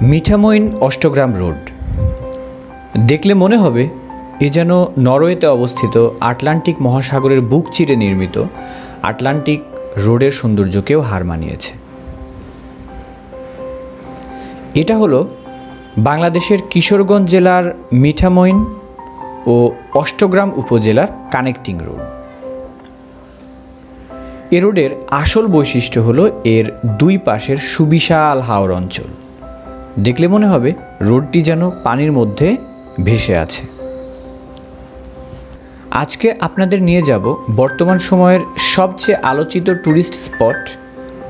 Mithamain Austagram road. দেখলে মনে হবে, এ যেন নরওয়েতে অবস্থিত আটলান্টিক মহাসাগরের বুক চিরে নির্মিত আটলান্টিক রোডের সৌন্দর্যকেও হার মানিয়েছে। এটা হলো বাংলাদেশের কিশোরগঞ্জ জেলার মিঠামইন ও অষ্টগ্রাম উপজেলার কানেক্টিং রোড। এ রোডের আসল বৈশিষ্ট্য হলো এর দুই পাশের সুবিশাল হাওর অঞ্চল। দেখলে মনে হবে রোডটি যেন পানির মধ্যে ভেসে আছে। আজকে আপনাদের নিয়ে যাব বর্তমান সময়ের সবচেয়ে আলোচিত ট্যুরিস্ট স্পট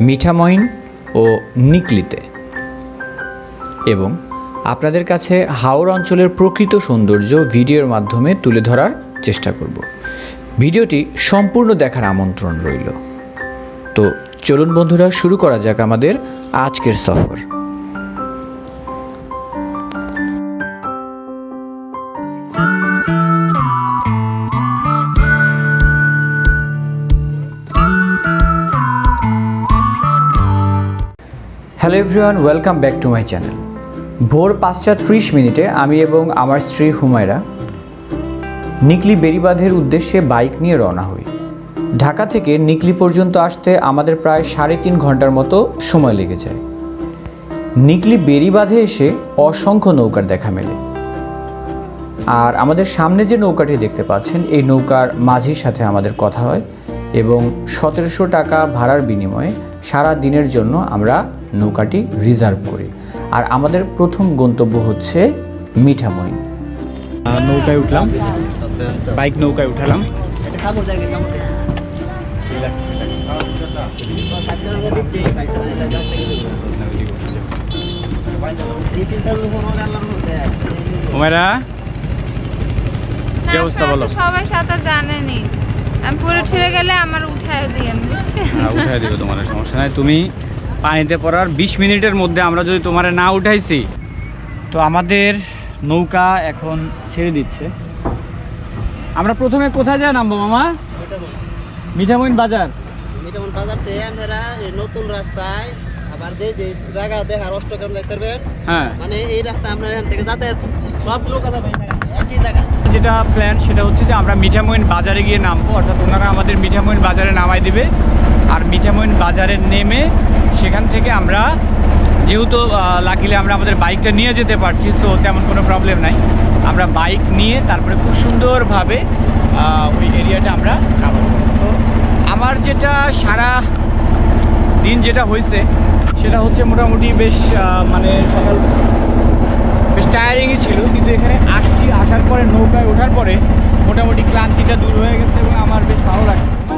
মিঠামইন ও নিকলিতে এবং আপনাদের কাছে হাওর অঞ্চলের প্রকৃত সৌন্দর্য ভিডিওর মাধ্যমে তুলে ধরার চেষ্টা করব। ভিডিওটি সম্পূর্ণ দেখার আমন্ত্রণ রইল। তো চলুন বন্ধুরা, শুরু করা যাক আমাদের আজকের সফর। Hello everyone welcome back to my channel ভোর পাঁচটা ত্রিশ মিনিটে আমি এবং আমার স্ত্রী হুমায়রা নিকলি বেরিবাঁধের উদ্দেশ্যে বাইক নিয়ে রওনা হই। ঢাকা থেকে নিকলি পর্যন্ত আসতে আমাদের প্রায় সাড়ে তিন ঘণ্টার মতো সময় লেগে যায়। নিকলি বেরিবাঁধে এসে অসংখ্য নৌকার দেখা মেলে। আর আমাদের সামনে যে নৌকাটি দেখতে পাচ্ছেন, এই নৌকার মাঝির সাথে আমাদের কথা হয় এবং সতেরোশো টাকা ভাড়ার বিনিময়ে সারা দিনের জন্য আমরা নৌকাটি রিজার্ভ করি। আর আমাদের প্রথম গন্তব্য হচ্ছে মিঠামইন নৌকায় উঠলাম। বাইক নৌকায় উঠালাম। ওমেরা কি অবস্থা বলো? সবাই সাঁতার জানেনি। আমি পুরো ছেড়ে গেলে আমার উঠায় দিয়েন বুঝছেন? হ্যাঁ, উঠাই দিবে তোমার সমস্যা নাই। তুমি পানিতে পড়ার বিশ মিনিটের মধ্যে আমরা যদি তোমার না উঠাইছি তো আমাদের নৌকা এখন ছেড়ে দিচ্ছে। আমরা প্রথমে কোথায় যায় নামবো মামা? মিঠামইন বাজার। থেকে নতুন রাস্তায় আবার যে যে জায়গা দেখার অষ্টগ্রাম দেখতে পারবেন? হ্যাঁ। মানে এই রাস্তা আপনার এখান থেকে যাতায়াত সব নৌকা যাবে একই জায়গা। যেটা প্ল্যান সেটা হচ্ছে যে আমরা মিঠামইন বাজারে গিয়ে নামবো। অর্থাৎ ওনারা আমাদের মিঠামইন বাজারে নামাই দিবে। আর মিঠামইন বাজারে নেমে সেখান থেকে আমরা, যেহেতু লাকিলে আমরা আমাদের বাইকটা নিয়ে যেতে পারছি সো তেমন কোনো প্রবলেম নাই। আমরা বাইক নিয়ে তারপরে খুব সুন্দরভাবে ওই এরিয়াটা আমরা কাভার করব। তো আমার যেটা সারা দিন যেটা হয়েছে, সেটা হচ্ছে মোটামুটি বেশ মানে সকাল বেশ টায়ারিংই ছিল, কিন্তু এখানে আসছি, আসার পরে, নৌকায় ওঠার পরে মোটামুটি ক্লান্তিটা দূর হয়ে গেছে এবং আমার বেশ ভালো লাগছে।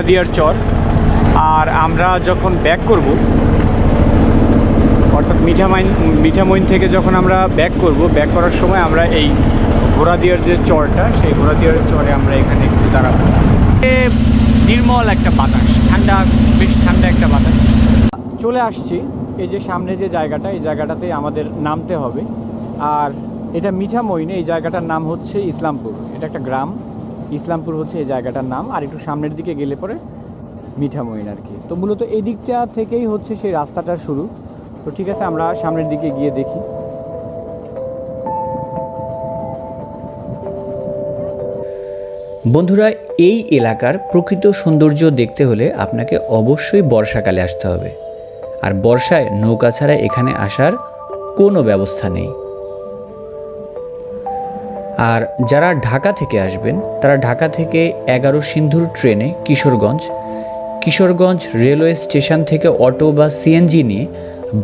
ঘোড়াদিয়ার চর। আর আমরা যখন ব্যাক করব, অর্থাৎ মিঠামাইন, মিঠামইন থেকে যখন আমরা ব্যাক করব ব্যাক করার সময় আমরা এই ঘোড়াদিয়ার যে চরটা, সেই ঘোড়াদিয়ার চরে আমরা এখানে একটু দাঁড়াবো। নির্মল একটা বাতাস, ঠান্ডা, বেশ ঠান্ডা একটা বাতাস। চলে আসছি এই যে সামনে যে জায়গাটা, এই জায়গাটাতে আমাদের নামতে হবে। আর এটা মিঠামইনে, এই জায়গাটার নাম হচ্ছে ইসলামপুর। এটা একটা গ্রাম। ইসলামপুর হচ্ছে এই জায়গাটার নাম, আর একটু সামনের দিকে গেলে পরে মিঠামইন আর কি। তো মূলত এই দিকটা থেকেই হচ্ছে সেই রাস্তাটা শুরু। তো ঠিক আছে, আমরা সামনের দিকে গিয়ে দেখি। বন্ধুরা, এই এলাকার প্রকৃত সৌন্দর্য দেখতে হলে আপনাকে অবশ্যই বর্ষাকালে আসতে হবে। আর বর্ষায় নৌকা ছাড়া এখানে আসার কোনো ব্যবস্থা নেই। আর যারা ঢাকা থেকে আসবেন, তারা ঢাকা থেকে এগারো সিন্ধুর ট্রেনে কিশোরগঞ্জ কিশোরগঞ্জ রেলওয়ে স্টেশন থেকে অটো বা সিএনজি নিয়ে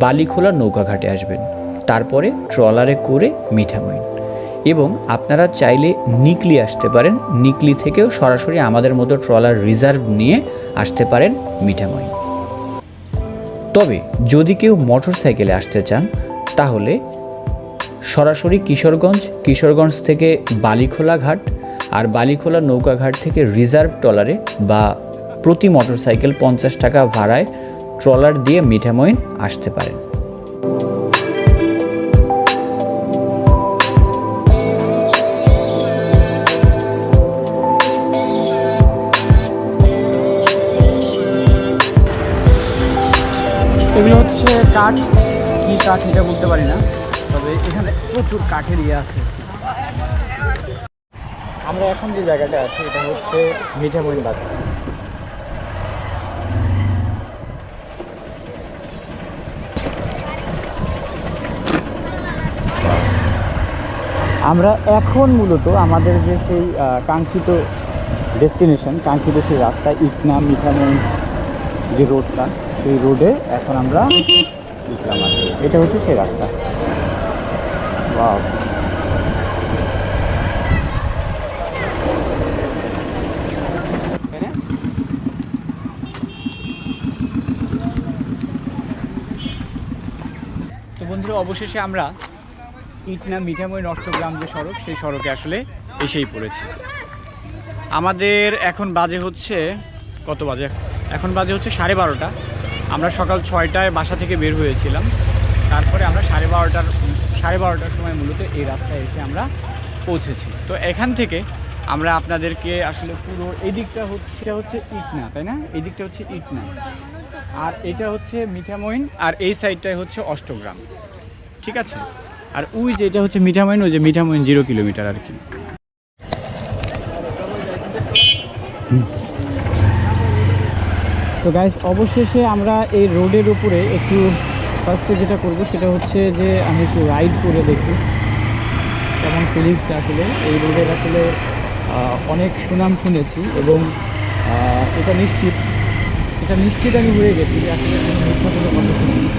বালিখোলা নৌকাঘাটে আসবেন। তারপরে ট্রলারে করে মিঠামইন এবং আপনারা চাইলে নিকলি আসতে পারেন। নিকলি থেকেও সরাসরি আমাদের মতো ট্রলার রিজার্ভ নিয়ে আসতে পারেন মিঠামইন তবে যদি কেউ মোটর সাইকেলে আসতে চান, তাহলে সরাসরি কিশোরগঞ্জ কিশোরগঞ্জ থেকে বালিখোলা ঘাট আর বালিখোলা নৌকাঘাট থেকে রিজার্ভ ট্রলারে বা প্রতি মোটরসাইকেল পঞ্চাশ টাকা ভাড়ায় ট্রলার দিয়ে মিঠামইন আসতে পারেন। এগুলো হচ্ছে কাঠ, কি কাঠ এটা বলতে পারি না। তবে এখানে প্রচুর কাঠের ইয়ে আছে। আমরা এখন যে জায়গাটা আছি, এটা হচ্ছে মিঠামইন বাজার। আমরা এখন মূলত আমাদের যে সেই কাঙ্ক্ষিত ডেস্টিনেশন, কাঙ্ক্ষিত সেই রাস্তা ইটনা মিঠামইন যে রোডটা, সেই রোডে এখন আমরা আর এটা হচ্ছে সেই রাস্তা। Wow. তো বন্ধুরা, অবশেষে আমরা ইটনা মিঠামই নষ্টগ্রাম যে সড়ক, সেই সড়কে আসলে এসেই পড়েছি। আমাদের এখন বাজে হচ্ছে, কত বাজে? এখন বাজে হচ্ছে সাড়ে বারোটা। আমরা সকাল ছয়টায় বাসা থেকে বের হয়েছিলাম। তারপরে আমরা সাড়ে বারোটার সাড়ে বারোটার সময় মূলত এই রাস্তায় এসে আমরা পৌঁছেছি। তো এখান থেকে আমরা আপনাদেরকে আসলে পুরো এই দিকটা হচ্ছে, এটা হচ্ছে ইটনা, তাই না? এই দিকটা হচ্ছে ইটনা। আর এটা হচ্ছে মিঠামইন, আর এই সাইডটাই হচ্ছে অষ্টগ্রাম। ঠিক আছে? আর ওই যেটা হচ্ছে মিঠামইন, ওই যে মিঠামইন জিরো কিলোমিটার আর কি। তো গাইস অবশেষে আমরা এই রোডের উপরে একটু ফার্স্টে যেটা করব সেটা হচ্ছে যে আমি একটু রাইড করে দেখি কেমন ফিলিংসটা আসলে। এই রোডের আসলে অনেক সুনাম শুনেছি এবং এটা নিশ্চিত এটা নিশ্চিত আমি হয়ে গেছি যে আসলে কোনো মিথ্যা কোনো কথা শুনিনি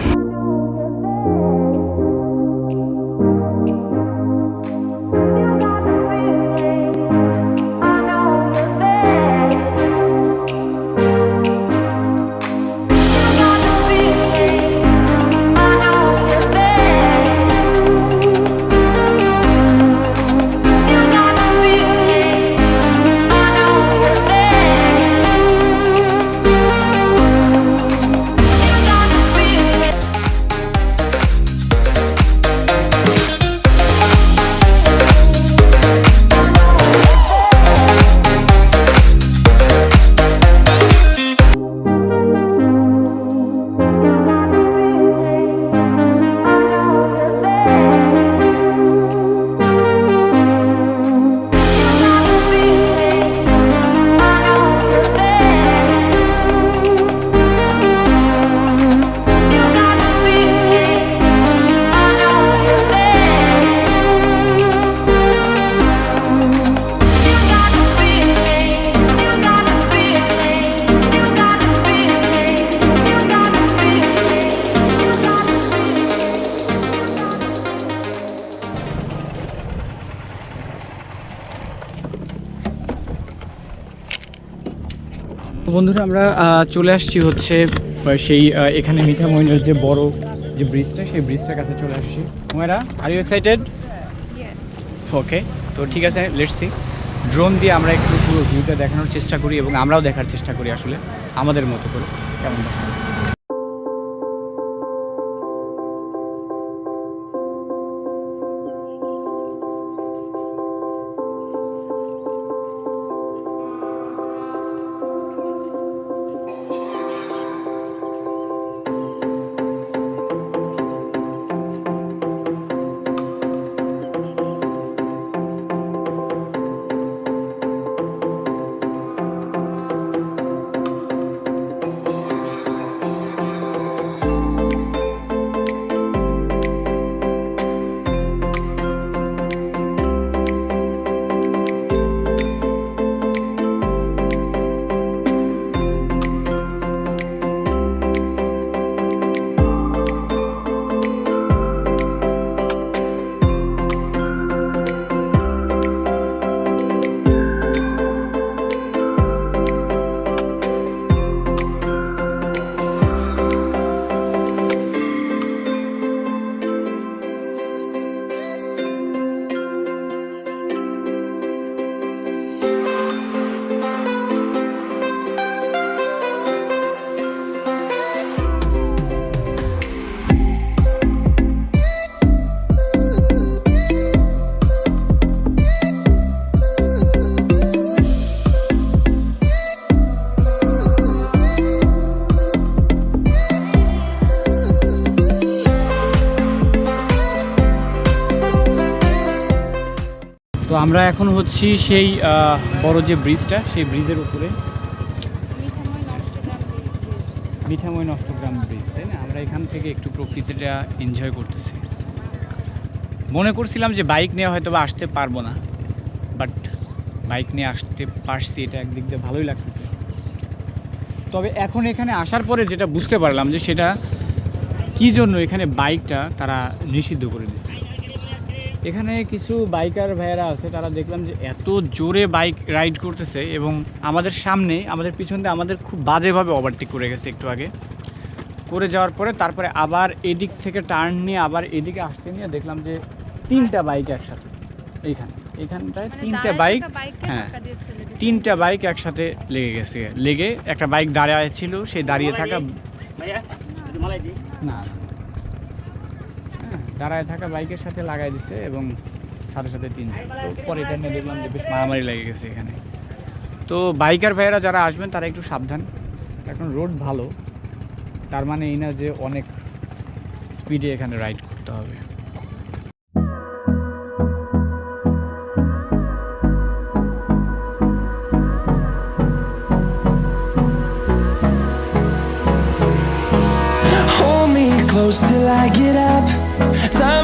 বন্ধুরা আমরা চলে আসছি হচ্ছে সেই এখানে মিঠা মহিনের যে বড় যে ব্রিজটা সেই ব্রিজটার কাছে চলে আসছি। মোয়েরা আর ইউ এক্সাইটেড ওকে তো ঠিক আছে লেটসি সি ড্রোন দিয়ে আমরা একটু পুরো ভিউটা দেখানোর চেষ্টা করি এবং আমরাও দেখার চেষ্টা করি আসলে আমাদের মতো করে। কেমন দেখা আমরা এখন হচ্ছি সেই বড় যে ব্রিজটা সেই ব্রিজের উপরে। মিঠাময় নষ্টগ্রাম। ব্রিজ তাই না? আমরা এখান থেকে একটু প্রকৃতিটা এনজয় করতেছি। মনে করছিলাম যে বাইক নিয়ে হয়তো বা আসতে পারব না বাট বাইক নিয়ে আসতে পারছি, এটা একদিক দিয়ে ভালোই লাগতেছে। তবে এখন এখানে আসার পরে যেটা বুঝতে পারলাম যে সেটা কী জন্য এখানে বাইকটা তারা নিষিদ্ধ করে দিচ্ছে এখানে কিছু বাইকার ভাইয়েরা আছে তারা দেখলাম যে এত জোরে বাইক রাইড করতেছে এবং আমাদের সামনে আমাদের পিছন দিয়ে আমাদের খুব বাজেভাবে ওভারটেক করে গেছে একটু আগে। করে যাওয়ার পরে তারপরে আবার এদিক থেকে টার্ন নিয়ে আবার এদিকে আসতে নিয়ে দেখলাম যে তিনটা বাইক একসাথে এইখানে। এইখানটায় মানে তিনটা বাইক হ্যাঁ। তিনটা বাইক একসাথে লেগে গেছে। লেগে একটা বাইক দাঁড়ায় ছিল সেই দাঁড়িয়ে থাকা না না। দাঁড়ায় থাকা বাইকের সাথে লাগাই দিছে এবং সাথে সাথে তিন পরে এটা নিয়ে দেখলাম যে বেশ মারামারি লেগে গেছে এখানে। তো বাইকার ভাইয়েরা যারা আসবেন, তারা একটু সাবধান। এখন রোড ভালো। তার মানে এই না যে অনেক স্পিডে এখানে রাইড করতে হবে। Till I get up.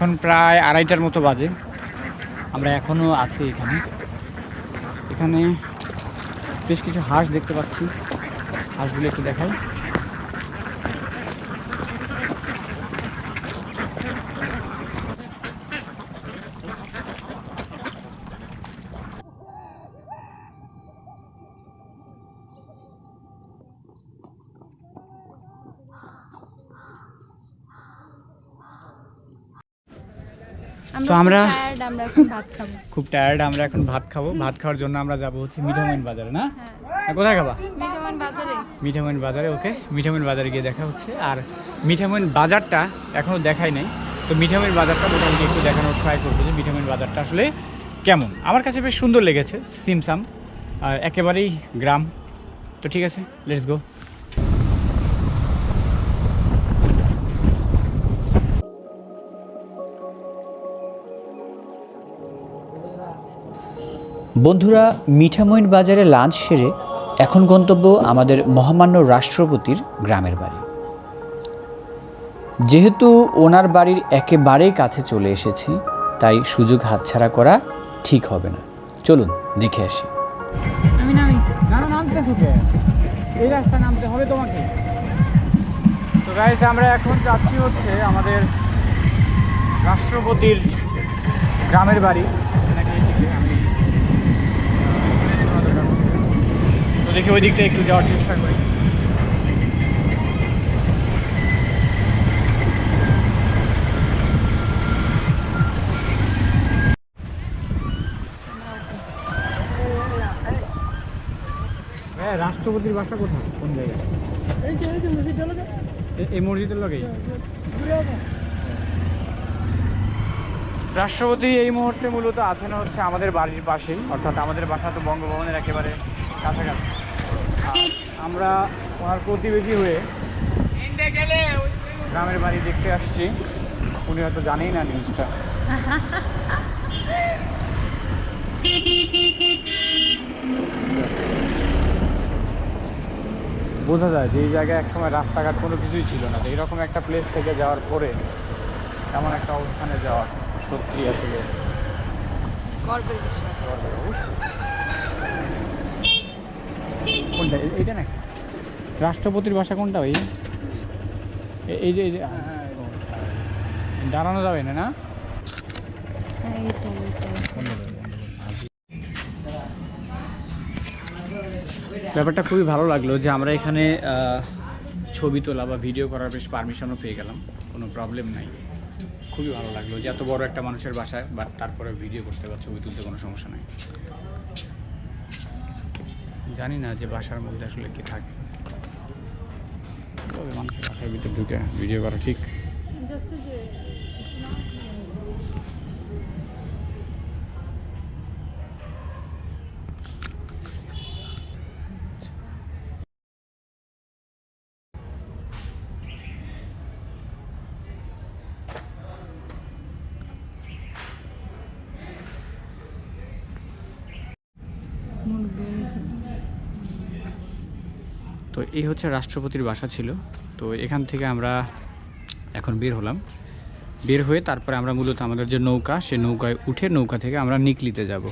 এখন প্রায় আড়াইটার মতো বাজে। আমরা এখনও আছি এখানে। এখানে বেশ কিছু হাঁস দেখতে পাচ্ছি। হাঁসগুলো একটু দেখাই। তো আমরা খুব। টায়ার্ড আমরা এখন ভাত খাব। ভাত খাওয়ার জন্য আমরা যাব হচ্ছে মিঠামইন বাজারে না? হ্যাঁ। কোথায় খাবা? মিঠামইন বাজারে। ওকে। মিঠামইন বাজারে গিয়ে দেখা হচ্ছে। আর মিঠামইন বাজারটা এখনও দেখাই নাই। তো মিঠামইন বাজারটা মোটামুটি একটু দেখানোর ট্রাই করব যে মিঠামইন বাজারটা আসলে কেমন। আমার কাছে বেশ সুন্দর লেগেছে সিমসাম। আর একেবারেই গ্রাম। তো ঠিক আছে লেটস গো বন্ধুরা মিঠামইন বাজারে লাঞ্চ সেরে এখন গন্তব্য আমাদের মহামান্য রাষ্ট্রপতির গ্রামের বাড়ি। যেহেতু ওনার বাড়ির একেবারেই কাছে চলে এসেছি, তাই সুযোগ হাতছাড়া করা ঠিক হবে না। চলুন, দেখে আসি। তোমাকে। তো আমরা এখন যাচ্ছি হচ্ছে আমাদের রাষ্ট্রপতির গ্রামের বাড়ি নাকি এদিকে আমি শুনেছি ওনাদের কাছ থেকে। তো দেখি ওই দিকটা একটু যাওয়ার চেষ্টা করি। হ্যাঁ রাষ্ট্রপতির বাসা কোথায়? কোন জায়গায়? এই মসজিদের লগেই? রাষ্ট্রপতি এই মুহূর্তে মূলত আছেন হচ্ছে আমাদের বাড়ির পাশেই অর্থাৎ আমাদের বাসা তো বঙ্গভবনের একেবারে কাছাকাছি। আমরা ওনার প্রতিবেশী হয়ে গ্রামের বাড়ি দেখতে আসছি। উনি হয়তো জানেই না নিউজটা বোঝা যায় যে এই জায়গায় একসময় রাস্তাঘাট কোনো কিছুই ছিল না। এইরকম একটা প্লেস থেকে যাওয়ার পরে এমন একটা অবস্থানে যাওয়া সত্যি আসলে গর্বের বিষয়। কোনটা? এইটা নাকি? রাষ্ট্রপতির ভাষা কোনটা এ- এই যে এই যে দাঁড়ানো যাবে না না? ব্যাপারটা খুবই ভালো লাগল যে আমরা এখানে ছবি তোলা বা ভিডিও করার বেশ পারমিশনও পেয়ে গেলাম। কোনো প্রবলেম নাই। খুবই ভালো লাগল যে এত বড় একটা মানুষের বাসায় বাট তারপরে ভিডিও করতে বা ছবি তুলতে কোনো সমস্যা নাই। জানি না যে বাসার মধ্যে আসলে কি থাকে। মানুষের বাসার ভিতরে ঢুকে ভিডিও করা ঠিক। তো এই হচ্ছে রাষ্ট্রপতির বাসা ছিল। তো এখান থেকে আমরা এখন বের হলাম। বের হয়ে তারপরে আমরা মূলত আমাদের যে নৌকা, সে নৌকায় উঠে নৌকা থেকে আমরা নিকলিতে যাব।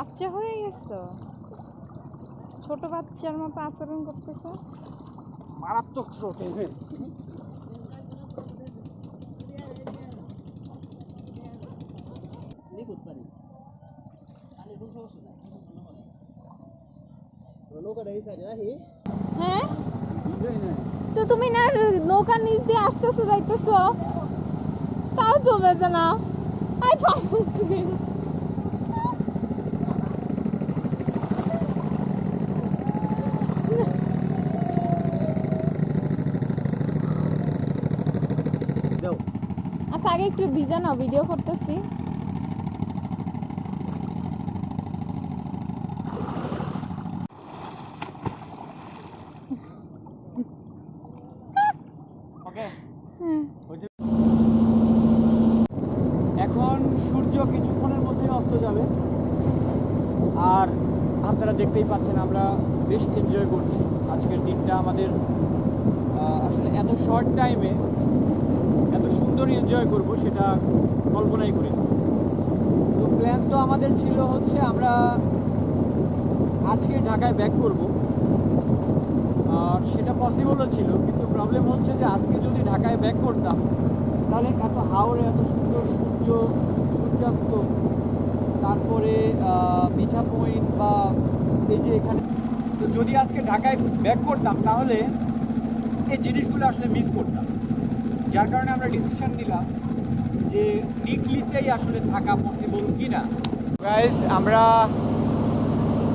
বাচ্চা হয়ে গেছো। ছোট বাচ্চার মতো আচরণ করতেছো। মারাত্মক স্রোত হ্যাঁ? তো তুমি না নৌকার নিচ দিয়ে আসতেছো যাইতেছো? তাও চলবে যে না আই পাবো একটু ভিজা না ভিডিও করতেছি ওকে এখন সূর্য কিছুক্ষণের মধ্যে অস্ত যাবে আর আপনারা দেখতেই পাচ্ছেন আমরা বেশ এনজয় করছি আজকের দিনটা আমাদের আহ, আসলে এত শর্ট টাইমে এত সুন্দর এনজয় করব সেটা কল্পনাই করি তো প্ল্যান তো আমাদের ছিল হচ্ছে আমরা আজকে ঢাকায় ব্যাক করব আর সেটা পসিবলও ছিল কিন্তু প্রবলেম হচ্ছে যে আজকে যদি ঢাকায় ব্যাক করতাম তাহলে এত হাওড়ে এত সুন্দর সূর্য সূর্যাস্ত তারপরে আহ, মিঠা পয়েন্ট বা এই যে এখানে। তো যদি আজকে ঢাকায় ব্যাক করতাম, তাহলে এই জিনিসগুলো আসলে মিস করতাম। যার কারণে আমরা ডিসিশন নিলাম যে নিকলিতেই আসলে থাকা পসিবল কি না গাইজ আমরা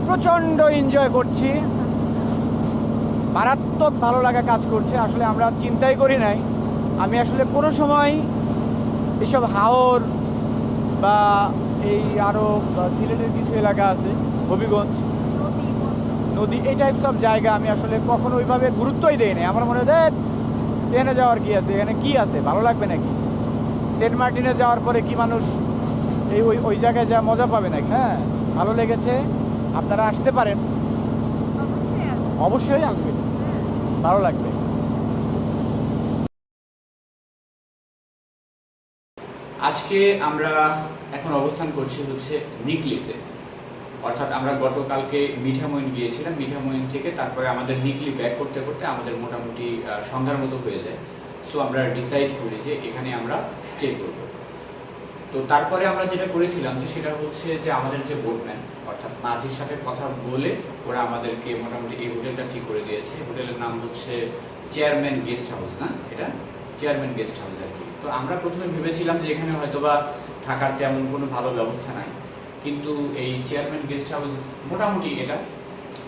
প্রচণ্ড এনজয় করছি। মারাত্মক ভালো লাগা কাজ করছে। আসলে আমরা চিন্তাই করি নাই। আমি আসলে কোনো সময় এসব হাওর বা এই আরও সিলেটের কিছু এলাকা আছে, হবিগঞ্জ নদী এই টাইপস অফ জায়গা আমি আসলে কখনো ওইভাবে গুরুত্বই দেই নাই। আমার মনে হয় "ধ্যাৎ, এখানে যাওয়ার কি আছে এখানে কি আছে ভালো লাগবে নাকি? সেন্ট মার্টিনে যাওয়ার পরে কি মানুষ এই ওই ওই জায়গায় যা মজা পাবে নাকি? হ্যাঁ ভালো লেগেছে আপনারা আসতে পারেন। অবশ্যই আসবে ভালো লাগবে। আজকে আমরা এখন অবস্থান করছি হচ্ছে নিকলিতে। অর্থাৎ আমরা গতকালকে মিঠামইন গিয়েছিলাম। মিঠামইন থেকে তারপরে আমাদের নিকলি ব্যাক করতে করতে আমাদের মোটামুটি সন্ধ্যার মতো হয়ে যায়। সো আমরা ডিসাইড করি যে এখানে আমরা স্টে করব। তো তারপরে আমরা যেটা করেছিলাম যে সেটা হচ্ছে যে আমাদের যে বোটম্যান অর্থাৎ মাঝির সাথে কথা বলে ওরা আমাদেরকে মোটামুটি এই হোটেলটা ঠিক করে দিয়েছে। হোটেলের নাম হচ্ছে চেয়ারম্যান গেস্ট হাউস না এটা? চেয়ারম্যান গেস্ট হাউস আর কি। তো আমরা প্রথমে ভেবেছিলাম যে এখানে হয়তোবা থাকার তেমন কোনো ভালো ব্যবস্থা নাই। কিন্তু এই চেয়ারম্যান গেস্ট হাউস মোটামুটি এটা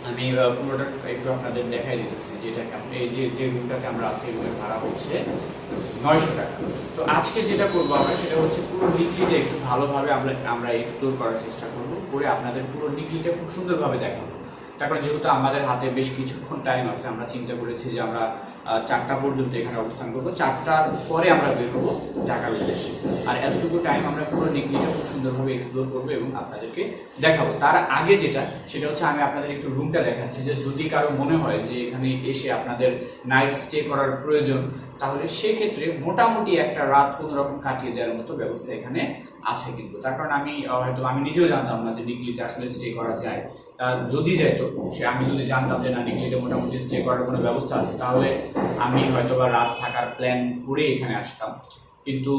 আমি পুরোটা একটু আপনাদের দেখাই দিতেছি যে এটা যে যে রুমটাতে আমরা আছি রুমের ভাড়া হচ্ছে নয়শো টাকা। তো আজকে যেটা করব আমরা, সেটা হচ্ছে পুরো নিকলিটা একটু ভালোভাবে আমরা আমরা এক্সপ্লোর করার চেষ্টা করব, করে আপনাদের পুরো নিকলিটা খুব সুন্দরভাবে দেখাবো। তারপর যেহেতু আমাদের হাতে বেশ কিছুক্ষণ টাইম আছে, আমরা চিন্তা করেছি যে আমরা চারটা পর্যন্ত এখানে অবস্থান করব। চারটার পরে আমরা বের হব ঢাকার উদ্দেশ্যে। আর এতটুকু টাইম আমরা পুরো নিকলিটা খুব সুন্দরভাবে এক্সপ্লোর করব এবং আপনাদেরকে দেখাবো। তার আগে যেটা, সেটা হচ্ছে আমি আপনাদের একটু রুমটা দেখাচ্ছি যে যদি কারও মনে হয় যে এখানে এসে আপনাদের নাইট স্টে করার প্রয়োজন, তাহলে সেক্ষেত্রে মোটামুটি একটা রাত কোনো রকম কাটিয়ে দেওয়ার মতো ব্যবস্থা এখানে আছে কিন্তু। তার কারণ আমি হয়তো আমি নিজেও জানতাম না যে নিকলিতে আসলে স্টে করা যায়। তা যদি যাইতো, সে আমি যদি জানতাম যে না, নিকলিতে মোটামুটি স্টে করার কোনো ব্যবস্থা আছে, তাহলে আমি হয়তো বা রাত থাকার প্ল্যান করে এখানে আসতাম। কিন্তু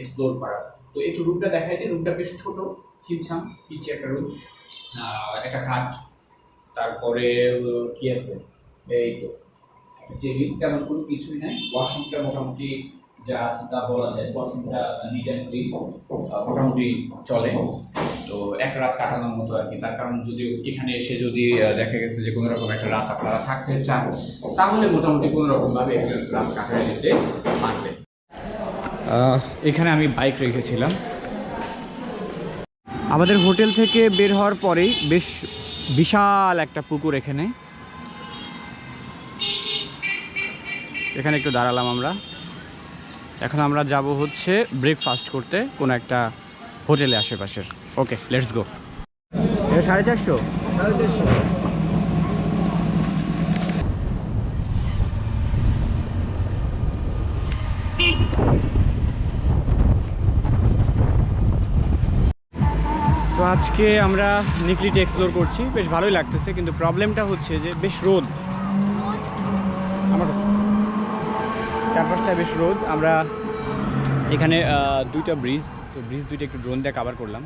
এক্সপ্লোর করার তো একটু রুমটা দেখাই দিই। রুমটা বেশ ছোট, ছিমছাম পিচ্ছে একটা রুম একটা খাট, তারপরে কি আছে? এই তো টেবিল তেমন কোনো কিছুই নাই। ওয়াশরুমটা মোটামুটি যা আছে তা বলা যায়। ওয়াশরুমটা নিট অ্যান্ড ক্লিন মোটামুটি চলে। তো এক রাত কাটানোর মতো আর কি। তার কারণ যদি এখানে এসে যদি দেখা গেছে যে কোনো রকম একটা রাত আপনারা থাকতে চান, তাহলে মোটামুটি কোনো রকমভাবে রাত কাটায় যেতে পারবে এখানে আমি বাইক রেখেছিলাম। আমাদের হোটেল থেকে বের হওয়ার পরেই বেশ বিশাল একটা পুকুর এখানে। এখানে একটু দাঁড়ালাম আমরা। এখন আমরা যাব হচ্ছে ব্রেকফাস্ট করতে কোনো একটা হোটেলে আশেপাশের। ওকে লেটস গো এটা সাড়ে চারশো? তো আজকে আমরা নিকলিটি এক্সপ্লোর করছি। বেশ ভালোই লাগতেছে কিন্তু প্রবলেমটা হচ্ছে যে বেশ রোদ আমার চারপাশটা বেশ রোদ। আমরা এখানে দুইটা ব্রিজ। তো ব্রিজ দুইটা একটু ড্রোন দিয়ে কাভার করলাম।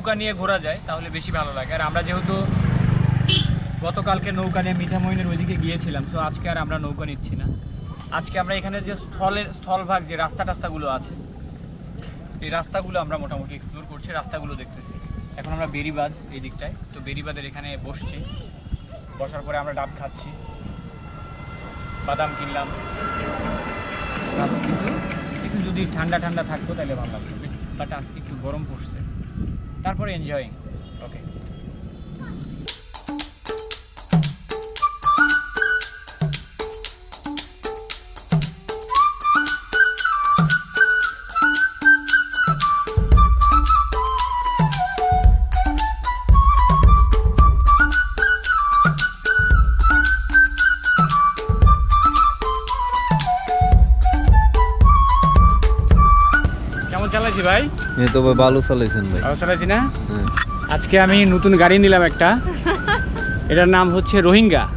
নৌকা নিয়ে ঘোরা যায়, তাহলে বেশি ভালো লাগে। আর আমরা যেহেতু গতকালকে নৌকা নিয়ে মিঠামইনের ওইদিকে গিয়েছিলাম সো আজকে আর আমরা নৌকা নিচ্ছি না। আজকে আমরা এখানে যে স্থলের স্থলভাগ, যে রাস্তা টাস্তাগুলো আছে, এই রাস্তাগুলো আমরা মোটামুটি এক্সপ্লোর করছি, রাস্তাগুলো দেখতেছি। এখন আমরা বেরিবাদ এই দিকটায়, তো বেরিবাদের এখানে বসছি। বসার পরে আমরা ডাব খাচ্ছি। বাদাম কিনলাম। কিন্তু একটু যদি ঠান্ডা ঠান্ডা থাকতো তাহলে ভালো লাগতো বাট আজকে একটু গরম পড়ছে। তারপরে এনজয়িং ওকে তো ভাই ভালো চালাইছেন ভাই। ভালো চালাইছি না? হ্যাঁ। আজকে আমি নতুন গাড়ি নিলাম একটা। এটার নাম হচ্ছে রোহিঙ্গা।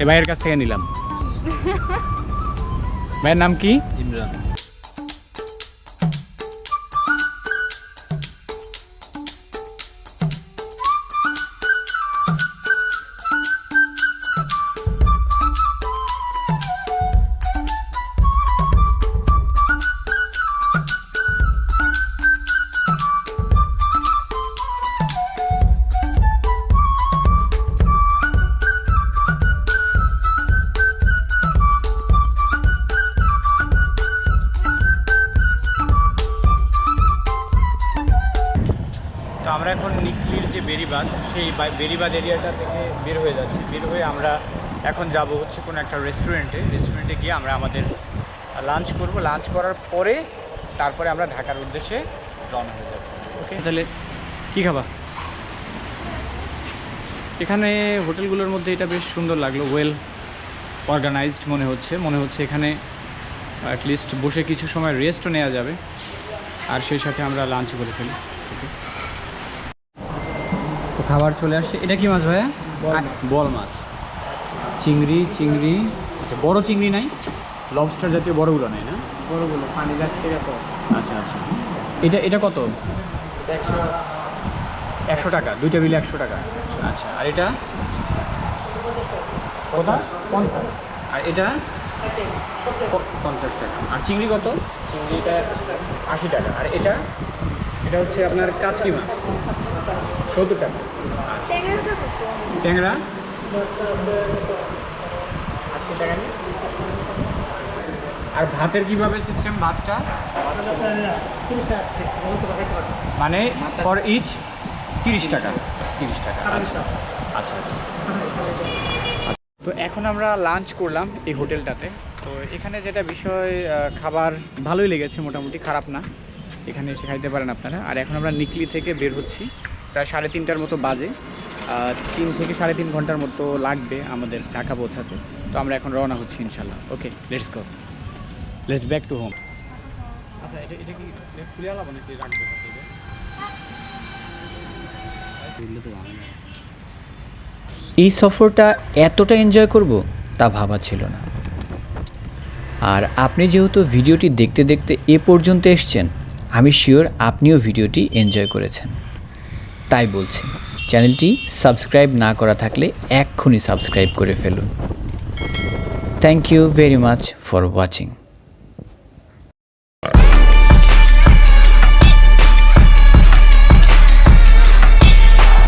এ ভাইয়ের কাছ থেকে নিলাম। ভাইয়ের নাম কি? ইমরান। সেই বেরিবাদ এরিয়াটা থেকে বের হয়ে যাচ্ছি। বের হয়ে আমরা এখন যাব হচ্ছে কোনো একটা রেস্টুরেন্টে রেস্টুরেন্টে গিয়ে আমরা আমাদের লাঞ্চ করব। লাঞ্চ করার পরে তারপরে আমরা ঢাকার উদ্দেশ্যে রওনা হয়ে যাব। ওকে তাহলে কী খাবা? এখানে হোটেলগুলোর মধ্যে এটা বেশ সুন্দর লাগল। ওয়েল অর্গানাইজড মনে হচ্ছে। মনে হচ্ছে এখানে অ্যাটলিস্ট বসে কিছু সময় রেস্টও নেওয়া যাবে। আর সেই সাথে আমরা লাঞ্চ করে ফেলি। খাবার চলে আসছে এটা কি মাছ ভাইয়া? বল মাছ। চিংড়ি চিংড়ি। আচ্ছা বড় চিংড়ি নাই? লবস্টার জাতীয় বড়গুলো নাই না? বড়গুলো পানি যাচ্ছে কত আচ্ছা আচ্ছা। এটা এটা কত? একশো একশো টাকা দুইটা বিলে একশো টাকা। আচ্ছা আর এটা? কত আর এটা? পঞ্চাশ টাকা। আর চিংড়ি কত? চিংড়িটা আশি টাকা। আর এটা? এটা হচ্ছে আপনার কাচকি মাছ। সত্তর টাকা। ট্যাংরা? আশি টাকা আর ভাতের কীভাবে সিস্টেম ভাতটা? মানে ফর ইচ তিরিশ টাকা। তিরিশ টাকা আচ্ছা। আচ্ছা আচ্ছা। তো এখন আমরা লাঞ্চ করলাম এই হোটেলটাতে। তো এখানে যেটা বিষয় খাবার ভালোই লেগেছে মোটামুটি খারাপ না। এখানে এসে খাইতে পারেন আপনারা। আর এখন আমরা নিকলি থেকে বের হচ্ছি। প্রায় সাড়ে তিনটার মতো বাজে। তিন থেকে সাড়ে তিন ঘণ্টার মতো লাগবে আমাদের ঢাকা পৌঁছাতে। তো আমরা এখন রওনা হচ্ছি ইনশাল্লাহ okay let's go let's back to home আচ্ছা এটা এটা কি খুলে আলাবো নাকি রাখব এই সফরটা এতটা এনজয় করব তা ভাবা ছিল না। আর আপনি যেহেতু ভিডিওটি দেখতে দেখতে এ পর্যন্ত এসছেন আমি শিওর আপনিও ভিডিওটি এনজয় করেছেন। তাই বলছি। চ্যানেলটি সাবস্ক্রাইব না করা থাকলে এক্ষুনি সাবস্ক্রাইব করে ফেলুন। Thank you very much for watching